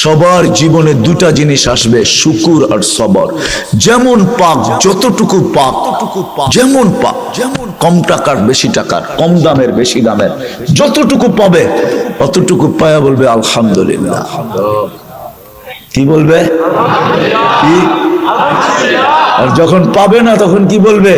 সবার জীবনে দুটা জিনিস আসবে, শুকুর আর সবর। যেমন পাক, যতটুকু পাক, যেমন পাক, যেমন কম টাকার বেশি টাকার, কম দামের বেশি দামের, যতটুকু পাবে অতটুকু পায়া বলবে, আলহামদুলিল্লাহ। কি বলবে? কি? আর যখন পাবে না, তখন কি বলবে?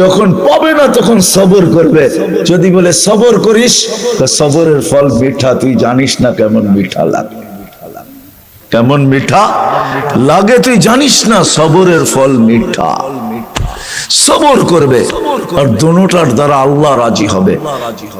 যখন পাবে না তখন সবর করবে। যদি বলে সবর করিস তো সবরের ফল মিঠা তুই জানিস না কেমন মিঠা লাগে। কেমন মিঠা লাগে তুই জানিস না সবরের ফল মিঠা। সবর করবে। আর দোনোটার দ্বারা আল্লাহ রাজি হবে।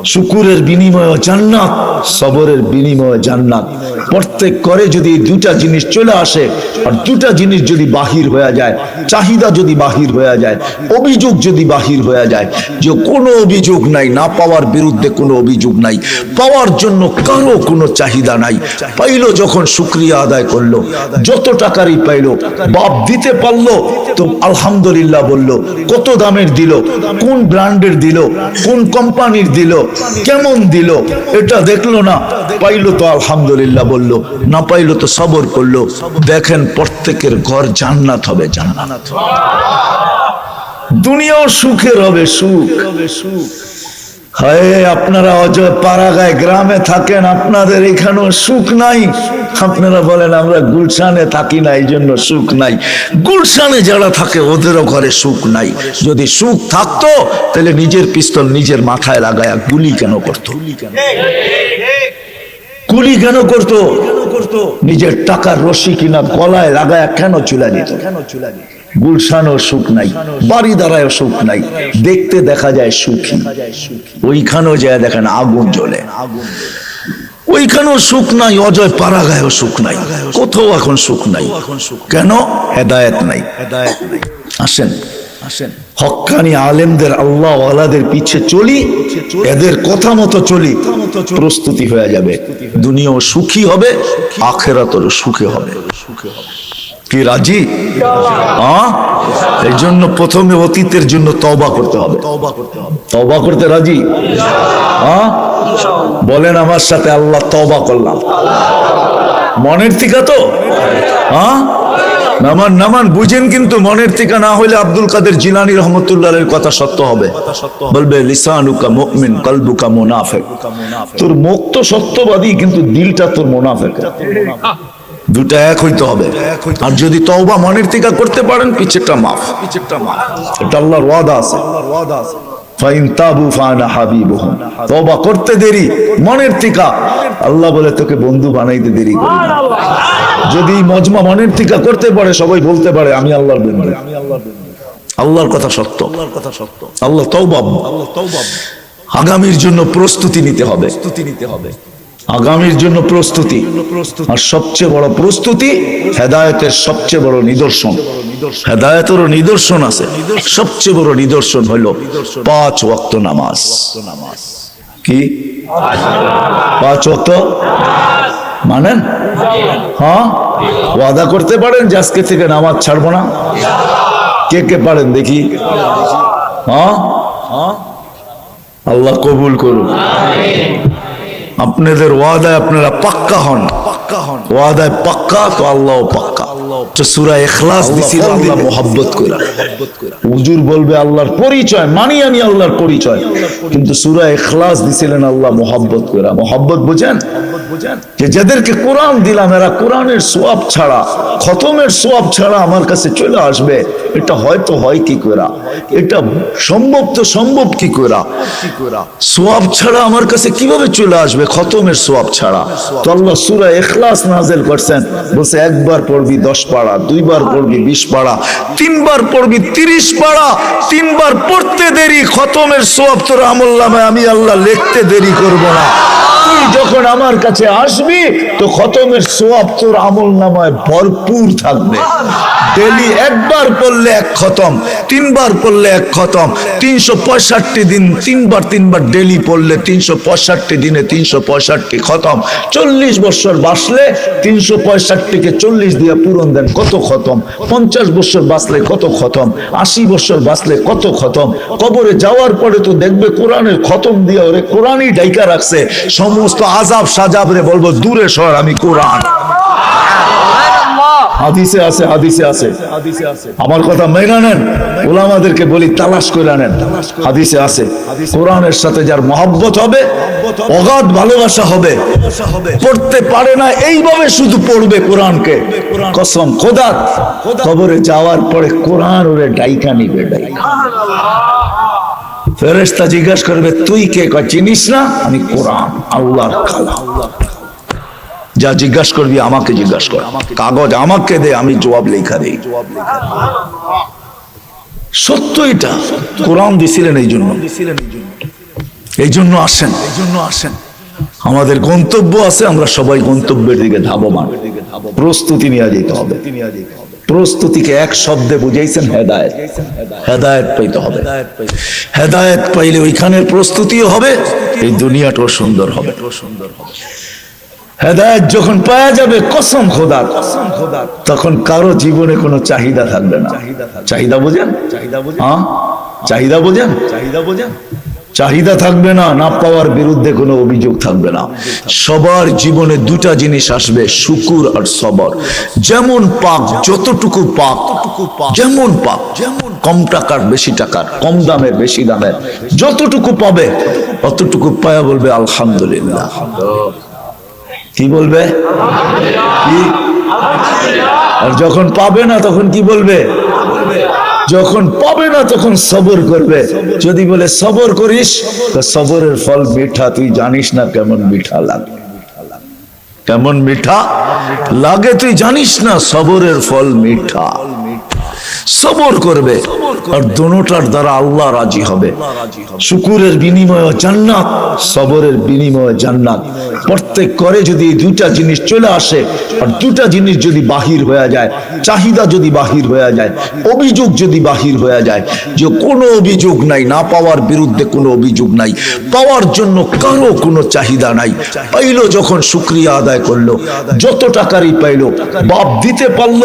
শুকুরের বিনিময়ে জান্নাত সবরের বিনিময়ে জান্নাত। প্রত্যেক করে যদি দুটা জিনিস চলে আসে আর দুটা জিনিস যদি বাহির হয়ে যায় চাহিদা যদি বাহির হয়ে যায় অভিযোগ যদি বাহির হয়ে যায় যে কোনো অভিযোগ নাই না পাওয়ার বিরুদ্ধে কোনো অভিযোগ নাই পাওয়ার জন্য কারও কোনো চাহিদা নাই। পাইলো যখন শুক্রিয়া আদায় করল যত টাকারই পাইলো বাপ দিতে পারল তো আলহামদুলিল্লাহ বলল কত দামের দিল? কোন ব্র্যান্ডের দিল? কোন কোম্পানির দিল? কেমন দিল? এটা দেখল না। পাইলো তো আলহামদুলিল্লাহ বলল। না পাইলো তো সবর করল। দেখেন প্রত্যেকের ঘর জান্নাত হবে জান্নাত। দুনিয়াও সুখের হবে সুখ। হায়, আপনারা অজয় পাড়াগায় গ্রামে থাকেন, আপনাদের এখানেও সুখ নাই। আপনারা বলেন, আমরা গুলশানে থাকি না এই জন্য সুখ নাই। গুলশানে যারা থাকে, ওদেরও ঘরে সুখ নাই। যদি সুখ থাকতো, তাহলে নিজের পিস্তল নিজের মাথায় লাগায় গুলি কেন করতো? গুলি কেন করতো? নিজের টাকার রশি কিনা গলায় লাগায় কেন চুলা দিত কেন চুলা দিত? গুলশানও সুখ নাই বাড়ি দ্বারায় সুখ নাই, দেখতে দেখা যায় সুখী। ওইখানেও যায় দেখেন আগুন জ্বলে। ওইখানেও সুখ নাই, অজয় পাড়া পাড়াগায়ও সুখ নাই, কোথাও এখন সুখ নাই। কেন? হেদায়েত নাই। হেদায়েত নাই আসেন। আসেন হক্কানি আলেমদের আল্লাহ আলাদের পিছে চলি, এদের কথা মতো চলি, প্রস্তুতি হয়ে যাবে। দুনিয়াও সুখী হবে, আখেরাতরও সুখে হবে সুখে হবে। কি রাজি? এই জন্য প্রথমে অতীতের জন্য তবা করতে হবে। তবা করতে রাজি? বলেন আমার সাথে আল্লাহ তবা করলাম। মনের থেকে তো? হ্যাঁ নামান নামান বুঝেন কিন্তু মনের থেকে না হলে আব্দুল কাদের জিলানি রহমতুল্লাহ কথা সত্য হবে। বলবে লিসানুকা মুমিন কলবুকা মুনাফেক। তোর মুখ তো সত্যবাদী কিন্তু দিলটা তোর মুনাফেক। দুটা এক হইতে হবে। আর যদি তওবা মনের থেকে করতে পারেন, পিছেরটা মাফ। পিছেরটা মাফ এটা আল্লাহর ওয়াদা আছে। ওয়াদা আছে ফাইন তাবু করতে দেরি, মনের থেকে। আল্লাহ বলে, তোকে বন্ধু বানাইতে দেরি করি যদি মজমা মনের থেকে করতে পারে, সবাই বলতে পারে, আমি আল্লাহর বন্ধু। আমি আল্লাহর আল্লাহর কথা সত্য। আল্লাহর কথা সত্য আল্লাহ তওবা। আল্লাহ তওবা আগামীর জন্য প্রস্তুতি নিতে হবে প্রস্তুতি নিতে হবে। আগামীর জন্য প্রস্তুতি। আর সবচেয়ে বড় প্রস্তুতি হেদায়তের সবচেয়ে বড় নিদর্শন। হেদায়তেরও নিদর্শন আছে। সবচেয়ে বড় নিদর্শন হলো পাঁচ ওয়াক্ত নামাজ। কি? পাঁচ ওয়াক্ত? মানেন হ্যাঁ? ওয়াদা করতে পারেন যে আজকে থেকে নামাজ ছাড়বো না? কে কে পারেন দেখি? হ্যাঁ? আল্লাহ কবুল করুন আপনাদের ওয়াদায় আপনারা পাক্কা হন। পাক্কা হন ওয়াদায় পাক্কা তো আল্লাহ পাক্কা। তো এখলাস দিছিল আল্লাহ মোহাব্বত কইরা। হুজুর বলবে আল্লাহর পরিচয় মানি আমি আল্লাহর পরিচয়। কিন্তু সুরা এখলাস দিছিলেন আল্লাহ মোহাব্বত কইরা। মোহাব্বত বুঝেন? যে যাদেরকে কোরআন দিলাম, এরা কোরআনের সোয়াব ছাড়া, খতমের সোয়াব ছাড়া আমার কাছে চলে আসবে। এটা হয়তো হয় কি করা? এটা সম্ভব তো সম্ভব কি করা? সোয়াব ছাড়া আমার কাছে কীভাবে চলে আসবে খতমের সোয়াব ছাড়া? তো আল্লাহ সুরা এখলাস নাজেল করছেন। বলছে, একবার পড়বি দশ পাড়া, দুইবার পড়বি বিশ পাড়া, তিনবার পড়বি তিরিশ পাড়া, তিনবার পড়তে দেরি, খতমের সোয়াব তোর আমল আমি আল্লাহ লিখতে দেরি করব না। তুই যখন আমার কাছে আসবি তো খতমের সোয়াব তোর আমল নামায় ভরপুর থাকবে। ডেলি একবার পড়লে এক খতম তিনবার পড়লে এক খতম তিনশো পঁয়ষট্টি দিন তিনবার তিনবার ডেলি পড়লে তিনশো পঁয়ষট্টি দিনে তিনশো পঁয়ষট্টি খতম। চল্লিশ বছর বাঁচলে তিনশো পঁয়ষট্টিকে চল্লিশ দিয়ে পূরণ দেন কত খতম? পঞ্চাশ বছর বাঁচলে কত খতম? আশি বছর বাঁচলে কত খতম? কবরে যাওয়ার পরে তো দেখবে কোরআনের খতম দিয়ে ওরে কোরআনই ডাইকা রাখছে। সমস্ত আজাব সাজাব সাহাবরে বলব দূরে সর আমি কোরআন। হাদিসে আছে হাদিসে আছে। আমার কথা মেনে নেন ওলামাদেরকে বলি তালাশ করে নেন। হাদিসে আছে কোরআনের সাথে যার মহব্বত হবে অগাধ ভালোবাসা হবে পড়তে পারে না এইভাবে শুধু পড়বে কোরআনকে। কসম খোদা কবরে যাওয়ার পরে কোরআন ওরে ডাইকা নিবে ডাইকা। ফেরেস্তা জিজ্ঞাসা করবে, তুই কে? কয়, চিনিস না? আমি কোরআন, আল্লাহর কালাম। যা জিজ্ঞাসা করবি, আমাকে জিজ্ঞাসা কর। কাগজ আমাকে দে, আমি জবাব লেখা দেই। সত্য এটা, কোরআন দিছিলেন এই জন্য। এই জন্য আসেন, এই জন্য আসেন। আমাদের গন্তব্য আছে, আমরা সবাই গন্তব্যের দিকে ধাবমান। প্রস্তুতি নিয়ে যেতে হবে। প্রস্তুতিকে এক শব্দে বুঝাইছেন হেদায়েত। হেদায়েত পাইতে হবে। হেদায়েত পাইলে ওইখানের প্রস্তুতিও হবে, এই দুনিয়াটাও সুন্দর হবে। সুন্দর হবে হেদায়ত যখন পাওয়া যাবে, কসম খোদা কসম খোদা তখন কারও জীবনে কোনো চাহিদা থাকবে না। চাহিদা বোঝেন চাহিদা বোঝেন? হ্যাঁ? চাহিদা বোঝেন? চাহিদা বোঝেন? চাহিদা থাকবে না না পাওয়ার বিরুদ্ধে কোনো অভিযোগ থাকবে না। সবার জীবনে দুটা জিনিস আসবে, শুকুর আর সবর। যেমন পাক, যতটুকু পাক, যেমন পাক, যেমন কম টাকার বেশি টাকার, কম দামের বেশি দামের, যতটুকু পাবে, অতটুকু পায়া বলবে, আলহামদুলিল্লাহ। কি বলবে? আর যখন পাবে না, তখন কি বলবে? যখন পাবে না তখন সবর করবে। যদি বলে সবর করিস, তো সবরের ফল মিঠা, তুই জানিস না কেমন মিঠা লাগে। কেমন মিঠা লাগে তুই জানিস না, সবরের ফল মিঠা। সবর করবে। আর দোনোটার দ্বারা আল্লাহ রাজি হবে। শুকুরের বিনিময় জান্নাত সবরের বিনিময় জান্নাত। প্রত্যেক করে যদি এই দুটা জিনিস চলে আসে আর দুটা জিনিস যদি বাহির হয়ে যায় চাহিদা যদি বাহির হয়ে যায় অভিযোগ যদি বাহির হয়ে যায় যে কোনো অভিযোগ নাই না পাওয়ার বিরুদ্ধে কোনো অভিযোগ নাই পাওয়ার জন্য কারও কোনো চাহিদা নাই। পাইলো যখন শুক্রিয়া আদায় করল যত টাকারই পাইলো বাপ দিতে পারল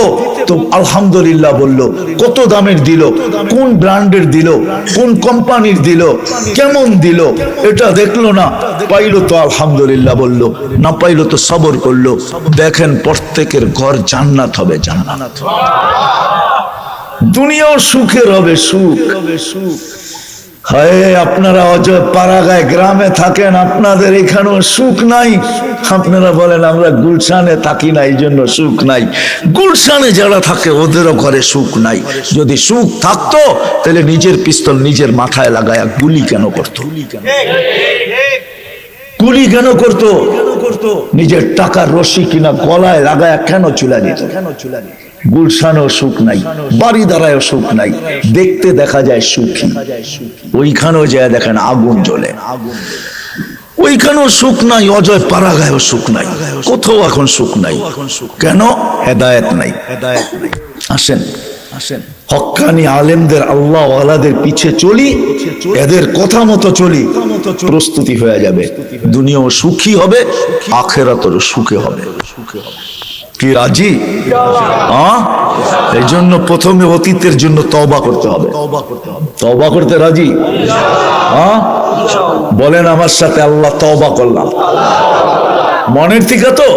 তো আলহামদুলিল্লাহ বলল কত দামের দিল কোন ব্র্যান্ডের দিল? কোন কোম্পানির দিল? কেমন দিল? এটা দেখল না। পাইলো তো আলহামদুলিল্লাহ বলল। না পাইলো তো সবর করল। দেখেন প্রত্যেকের ঘর জান্নাত হবে জান্নাত। দুনিয়াও সুখের হবে সুখ। হবে সুখ হায়, আপনারা পাড়াগায় গ্রামে থাকেন, আপনাদের এখানেও সুখ নাই। আপনারা বলেন, আমরা গুলশানে থাকি না, এই জন্য সুখ নাই। গুলশানে যারা থাকে, ওদেরও ঘরে সুখ নাই। যদি সুখ থাকতো, তাহলে নিজের পিস্তল নিজের মাথায় লাগায় গুলি কেন করতো? গুলি কেন করতো? নিজের টাকার রশি কিনা গলায় লাগায় কেন চুলা দিত কেন চুলা দিত? গুলশানও সুখ নাই বাড়ি দ্বারায়ও সুখ নাই, দেখতে দেখা যায় সুখী। ওইখানেও যায় দেখেন আগুন জ্বলে। ওইখানেও সুখ নাই, অজয় পাড়াগায়ও সুখ নাই, কোথাও এখন সুখ নাই। কেন? হেদায়েত নাই। আসেন। আসেন হক্কানি আলেমদের, আল্লাহ আলাদের পিছে চলি, এদের কথা মতো চলি, প্রস্তুতি হয়ে যাবে। দুনিয়াও সুখী হবে আখেরাতর সুখে হবে সুখে হবে। কি রাজি? এই জন্য প্রথমে অতীতের জন্য তওবা করতে হবে। তওবা করতে রাজি? বলেন আমার সাথে আল্লাহ তওবা করলাম। মনের টিকা তো?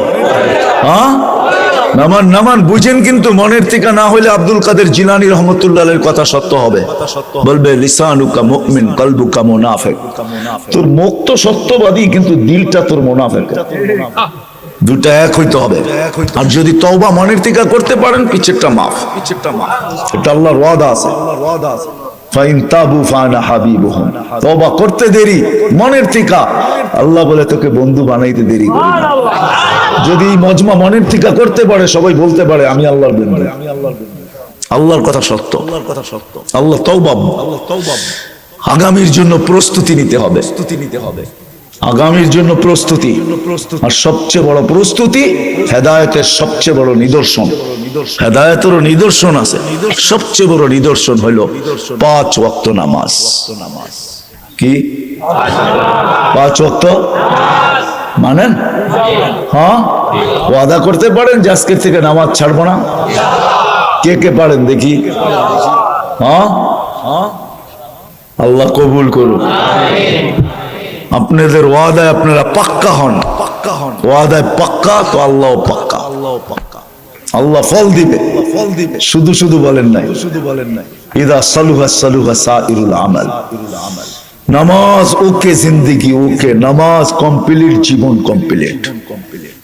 হ্যাঁ নামান নামান, বুঝেন কিন্তু মনের থেকে না হলে আব্দুল কাদের জিলানি রহমতুল্লাহের কথা সত্য হবে। বলবে, লিসানুকা মুমিন, কলবুকা মুনাফিক। তোর মুখ তো সত্যবাদী, কিন্তু দিলটা তোর মুনাফিক। দুটা এক হইতে হবে। আর যদি তওবা মনের থেকে করতে পারেন পিছেরটা মাফ। পিছেরটা মাফ। এটা আল্লাহর ওয়াদা আছে। ফাইন তাবু ফানা হাবিবুহুম তওবা করতে দেরি মনের থেকে। আল্লাহ বলে তোকে বন্ধু বানাইতে দেরি করি যদি মজমা মনের থেকে করতে পারে সবাই বলতে পারে আমি আল্লাহর বন্ধু। আমি আল্লাহর আল্লাহর কথা সত্য। আল্লাহর কথা সত্য। আল্লাহ তওবা। আল্লাহ তওবা। আগামীর জন্য প্রস্তুতি নিতে হবে। প্রস্তুতি নিতে হবে। আগামীর জন্য প্রস্তুতি। আর সবচেয়ে বড় প্রস্তুতি হেদায়তের সবচেয়ে বড় নিদর্শন। হেদায়তেরও নিদর্শন আছে। সবচেয়ে বড় নিদর্শন হলো পাঁচ ওয়াক্ত নামাজ। কি? পাঁচ ওয়াক্ত? মানেন? হ্যাঁ? ওয়াদা করতে পারেন যে আজকের থেকে নামাজ ছাড়বো না। কে কে পারেন দেখি। হ্যাঁ? হ্যাঁ? আল্লাহ কবুল করুন আপনাদের ওয়াদায় আপনারা পাক্কা হন। পাক্কা হন ওয়াদায় পাক্কা, তো আল্লাহ পাক্কা। আল্লাহ পাক্কা আল্লাহ ফল দিবে। ফল দিবে শুধু শুধু বলেন নাই শুধু বলেন নাই। ইদা সালুহা সালুহা সাইরুল আমাল। নামাজ ওকে জিন্দিগি, ওকে। নামাজ কমপ্লিট, জীবন কমপ্লিট।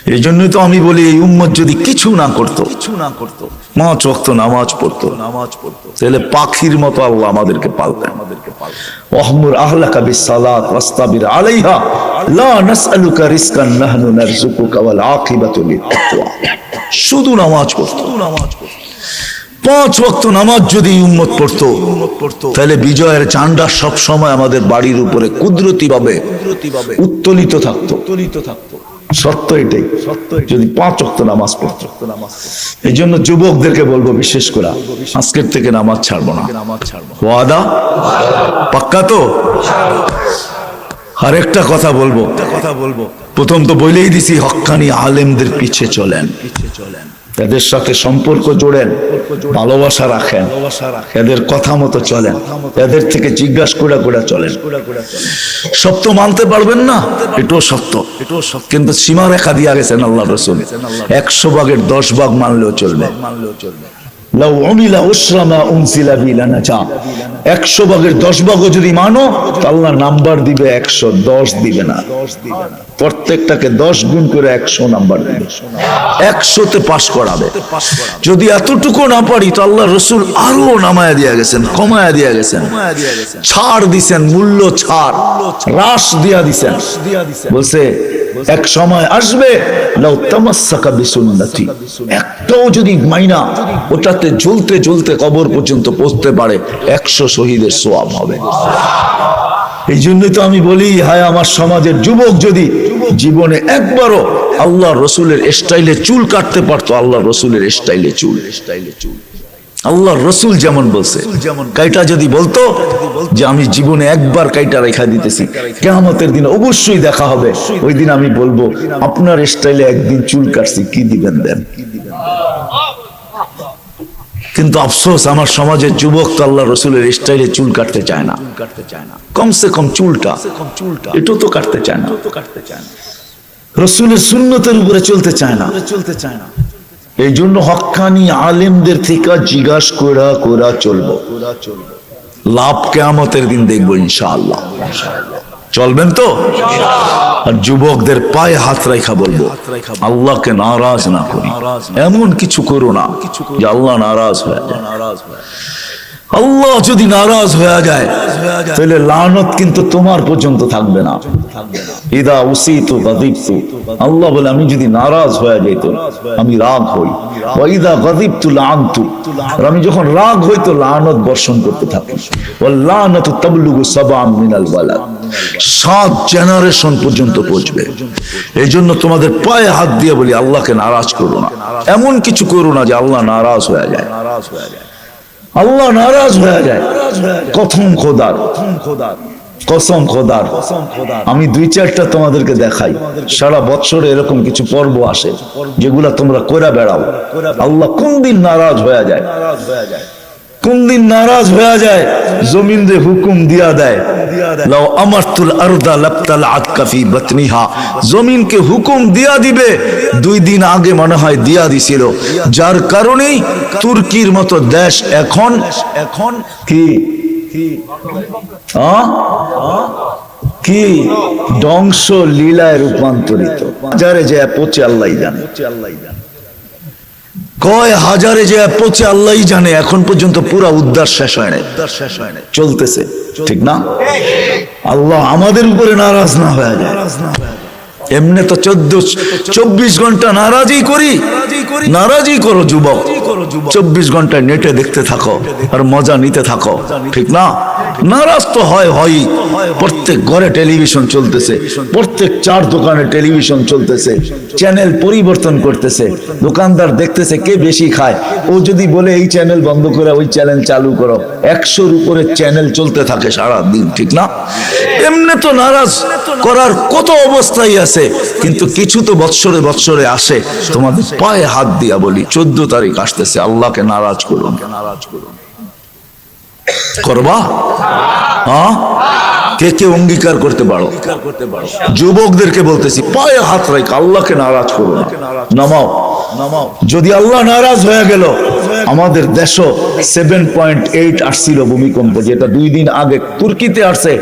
এই জন্যই তো আমি বলি, এই উম্মত যদি কিছু না করতো কিছু না করতো পাঁচ ওয়াক্ত নামাজ পড়তো নামাজ পড়তো, তাহলে পাখির মতো আল্লাহ আমাদেরকে পালতেন। আমাদেরকে ওয়াহমুর আহলাকা বিসসালাত ওয়াস্তাবির আলাইহা, লা নাসআলুকা রিজকান নাহনু নারযুকুকা ওয়াল আকিবাতু লিত-তাকওয়া। শুধু নামাজ পড়তো। নামাজ পড়তো পাঁচ ওয়াক্ত নামাজ যদি উম্মত পড়তো, তাহলে বিজয়ের চান্ডা সব সময় আমাদের বাড়ির উপরে কুদরতি ভাবে উত্তোলিত থাকতো উত্তোলিত থাকতো। সত্য এটাই। যদি পাঁচ অক্ত নামাজ পড়তো এই জন্য যুবকদেরকে বলব বিশেষ করে আজকের থেকে নামাজ ছাড়বো না। ওয়াদা? পাক্কা তো? আর একটা কথা বলব। কথা বলব। প্রথম তো বলেই দিছি হক্কানি আলেমদের পিছে চলেন। পিছে চলেন। এদের সাথে সম্পর্ক জোড়েন, ভালোবাসা রাখেন, এদের কথা মতো চলেন, এদের থেকে জিজ্ঞাসা করে করে চলেন। সত্য মানতে পারবেন না, এটাও সত্য। এটাও কিন্তু সীমা রেখা দিয়া গেছেন আল্লাহ রসুল। একশো ভাগের দশ ভাগ মানলেও চলবে। মানলেও চলবে একশো ভাগের দশ ভাগও যদি মানো আল্লাহ নাম্বার দিবে একশো, দশ দিবে না। প্রত্যেকটাকে দশ গুণ করে একশো নাম্বার দিবে। একশোতে পাশ করাবে। যদি এতটুকু না পারি, তো আল্লাহ রসুল আরও নামায়া দিয়া গেছেন, কমায়া দিয়া গেছেন। ছাড় দিছেন, মূল্য ছাড়, হ্রাস দিয়া দিছেন। বলছে, এক সময় আসবে একটাও যদি মাইনা, ওটাতে জ্বলতে জ্বলতে কবর পর্যন্ত পৌঁছতে পারে, একশো শহীদের সোয়াব হবে। এই জন্যই তো আমি বলি, হায় আমার সমাজের যুবক যদি জীবনে একবারও আল্লাহ রসুলের স্টাইলে চুল কাটতে পারতো আল্লাহ রসুলের স্টাইলে চুল। স্টাইলে চুল আল্লাহ রসুল যেমন বলছে, কাইটা যদি বলতো যে আমি জীবনে একবার কাইটা রেখা দিতেছি কেমতের দিন অবশ্যই দেখা হবে। ওই দিন আমি বলব, আপনার স্টাইলে একদিন চুল কাটছি, কি দিবেন দেন? কিন্তু আফসোস, আমার সমাজের যুবক তো আল্লাহ রসুলের স্টাইলে চুল কাটতে চায় না। কমসে কম চুলটা চুলটা এটাও তো কাটতে চায় না। কাটতে চায় না রসুলের সুন্নতের উপরে চলতে চায় না। চলতে চায় না এই জন্য হক্কানি আলেমদের থেকে জিজ্ঞাস করা করা চলবো। লাভ কেয়ামতের দিন দেখব ইনশাআল্লাহ। চলবেন তো? আর যুবকদের পায়ে হাত রেখা বলব, আল্লাহকে নারাজ না করি। এমন কিছু করো না যে আল্লাহ নারাজ হয়ে যায়। আল্লাহ যদি নারাজ হয়ে যায়, তাহলে লানত কিন্তু তোমার পর্যন্ত থাকবে না। ইদা উসিত গাদিবতু আল্লাহ বলে, আমি যদি নারাজ হয়ে যাইতো আমি রাগ হই। ওয়াইদা গাদিবতু লানতু। আর আমি যখন রাগ হই তো লানত বর্ষণ করতে থাকি। ওয়াল লানাতু তাবলুগু সাবআ মিনাল ওয়ালাদ সাত জেনারেশন পর্যন্ত পৌঁছবে। এই জন্য তোমাদের পায়ে হাত দিয়ে বলি, আল্লাহকে নারাজ করো না। এমন কিছু করো না যে আল্লাহ নারাজ হয়ে যায় নারাজ হয়ে যায়। আল্লাহ নারাজ হয়ে যায়। কথম খোদার। কসম খোদার। আমি দুই চারটা তোমাদেরকে দেখাই। সারা বছরে এরকম কিছু পর্ব আসে যেগুলা তোমরা করে বেড়াও। আল্লাহ কোন দিন নারাজ হয়ে যায়। কোন দিন নারাজ হয়ে যায় জমিন রে হুকুম দিয়া দেয়। লাও আমারতুল আরদা লাপতাল আতকাফি জমিনকে হুকুম দিয়া দিবে, দুই দিন আগে মনে হয় দিয়া দিছিল। যার কারণেই তুর্কির মতো দেশ এখন এখন কি? কি? ধ্বংস লীলায় রূপান্তরিত। যারে যে পচে আল্লাহ জানে আল্লাহ জানে। কয় হাজারে যে পচে আল্লাহ জানে এখন পর্যন্ত পুরো উদ্ধার শেষ হয় নাই উদ্ধার শেষ হয় নাই চলতেছে। ঠিক না? আল্লাহ আমাদের উপরে নারাজ না হয়ে যায়। এমনি তো চোদ্দ চব্বিশ ঘণ্টা নারাজই করি। নারাজই করো। যুবক। চব্বিশ ঘন্টায় নেটে দেখতে থাকো আর মজা নিতে থাকো। ঠিক না? নারাজ তো হয় হয়। প্রত্যেক ঘরে টেলিভিশন চলতেছে। প্রত্যেক চার দোকানে টেলিভিশন চলতেছে। চ্যানেল পরিবর্তন করতেছে। দোকানদার দেখতেছে কে বেশি খায়। ও যদি বলে এই চ্যানেল বন্ধ করে ওই চ্যানেল চালু করো। একশোর উপরে চ্যানেল চলতে থাকে সারা দিন ঠিক না? এমনি তো নারাজ করার কত অবস্থাই আছে কিন্তু কিছু তো বৎসরে বৎসরে আসে। তোমাদের পায়ে হাত দিয়া বলি চোদ্দ তারিখ আসতেছে, আল্লাহকে নারাজ করুন। করবা? হ্যাঁ? কে কে অঙ্গীকার করতে পারো? যুবকদেরকে বলতেছি, পায়ে হাত রাখ আল্লাহকে নারাজ নামাও নামাও। যদি আল্লাহ নারাজ হয়ে গেল, আমাদের দেশও সেভেন পয়েন্ট এইট আসছিল ভূমিকম্প, যেটা দুই দিন আগে তুর্কিতে আসছে,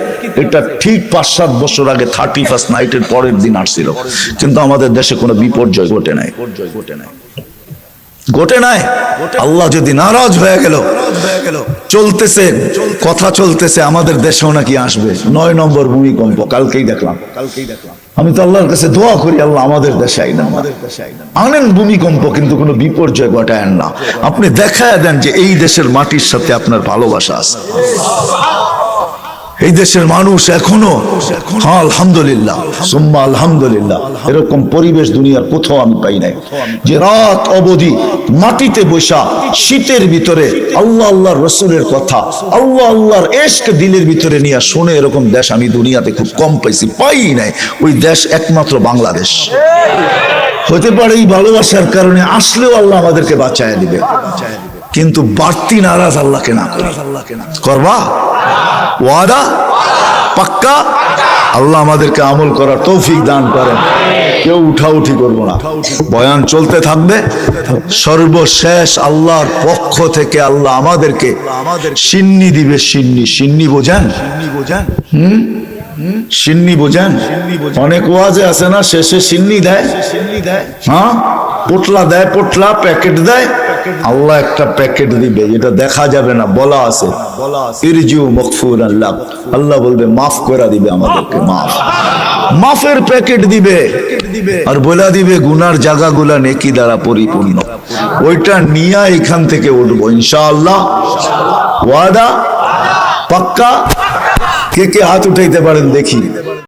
এটা ঠিক পাঁচ সাত বছর আগে থার্টি ফার্স্ট নাইটের পরের দিন আসছিল। কিন্তু আমাদের দেশে কোনো বিপর্যয় ঘটে নাই ঘটে নাই। ঘটে নাই। আল্লাহ যদি নারাজ হয়ে গেল, চলতেছে, কথা চলতেছে, আমাদের দেশেও নাকি আসবে। নয় নম্বর ভূমিকম্প, কালকেই দেখলাম। কালকেই দেখলাম আমি তো আল্লাহর কাছে দোয়া করি, আল্লাহ আমাদের দেশে আইন আমাদের দেশে আনেন ভূমিকম্প, কিন্তু কোনো বিপর্যয় ঘটায়েন না। আপনি দেখায় দেন যে এই দেশের মাটির সাথে আপনার ভালোবাসা আছে। এই দেশের মানুষ এখনও হ্যাঁ আলহামদুলিল্লাহ, সুম্মা আলহামদুলিল্লাহ, এরকম পরিবেশ দুনিয়ার কোথাও আমি পাই নাই। যে রাত অবধি মাটিতে বসা শীতের ভিতরে আল্লাহ আল্লাহর রসুলের কথা, আল্লাহ আল্লাহর এশক দিলের ভিতরে নিয়ে শুনে এরকম দেশ আমি দুনিয়াতে খুব কম পাইছি, পাই নাই। ওই দেশ একমাত্র বাংলাদেশ। হতে পারে এই ভালোবাসার কারণে আসলেও আল্লাহ আমাদেরকে বাঁচায় দিবে। কিন্তু বাড়তি নারাজ আল্লাহকে না করি। করবা? ওয়াদা? পাক্কা? আল্লাহ আমাদেরকে আমল করার তৌফিক দান করেন। কেউ উঠাউঠি করব না। বয়ান চলতে থাকবে। সর্বশেষ আল্লাহর পক্ষ থেকে আল্লাহ আমাদেরকে সিন্নি দিবে সিন্নি। সিন্নি বোঝেন? বোঝেন হুম? সিন্নি বোঝেন? অনেক ওয়াজে আছে না শেষে সিন্নি দেয়? সিন্নি দেয়। হ্যাঁ? পোটলা দেয়, পোটলা প্যাকেট দেয়, আল্লাহ একটা প্যাকেট দিবে যেটা দেখা যাবে না, বলা আছে। আল্লাহ বলবে, মাফ করে দিবে আমাদেরকে, মাফ। মাফের প্যাকেট দিবে, আর বলে দিবে, গুনার জায়গাগুলা নেকি দ্বারা পরিপূর্ণ। ওইটা নিয়ে এখান থেকে উঠবো, ইনশাআল্লাহ। ওয়াদা? পাক্কা? কে কে হাত উঠাইতে পারেন, দেখি।